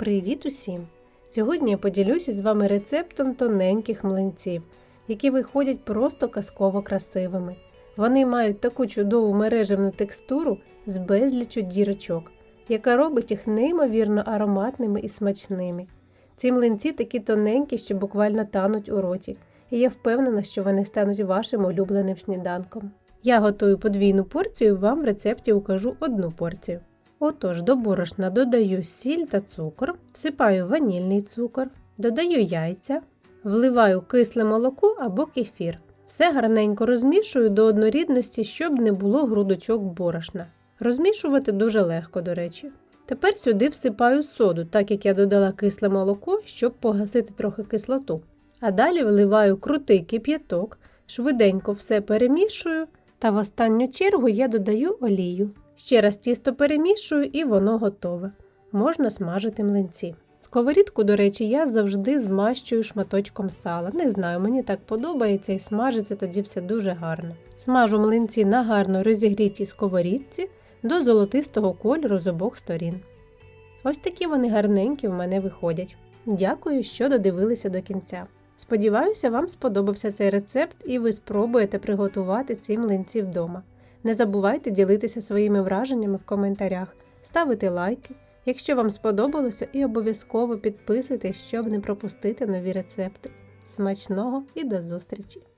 Привіт усім! Сьогодні я поділюся з вами рецептом тоненьких млинців, які виходять просто казково красивими. Вони мають таку чудову мережевну текстуру з безлічу дірочок, яка робить їх неймовірно ароматними і смачними. Ці млинці такі тоненькі, що буквально тануть у роті, і я впевнена, що вони стануть вашим улюбленим сніданком. Я готую подвійну порцію, вам в рецепті укажу одну порцію. Отож, до борошна додаю сіль та цукор, всипаю ванільний цукор, додаю яйця, вливаю кисле молоко або кефір. Все гарненько розмішую до однорідності, щоб не було грудочок борошна. Розмішувати дуже легко, до речі. Тепер сюди всипаю соду, так як я додала кисле молоко, щоб погасити трохи кислоту. А далі вливаю крутий кип'яток, швиденько все перемішую, та в останню чергу я додаю олію. Ще раз тісто перемішую і воно готове. Можна смажити млинці. Сковорідку, до речі, я завжди змащую шматочком сала. Не знаю, мені так подобається і смажиться тоді все дуже гарно. Смажу млинці на гарно розігрітій сковорідці до золотистого кольору з обох сторін. Ось такі вони гарненькі в мене виходять. Дякую, що додивилися до кінця. Сподіваюся, вам сподобався цей рецепт і ви спробуєте приготувати ці млинці вдома. Не забувайте ділитися своїми враженнями в коментарях, ставити лайки, якщо вам сподобалося, і обов'язково підписуйтесь, щоб не пропустити нові рецепти. Смачного і до зустрічі!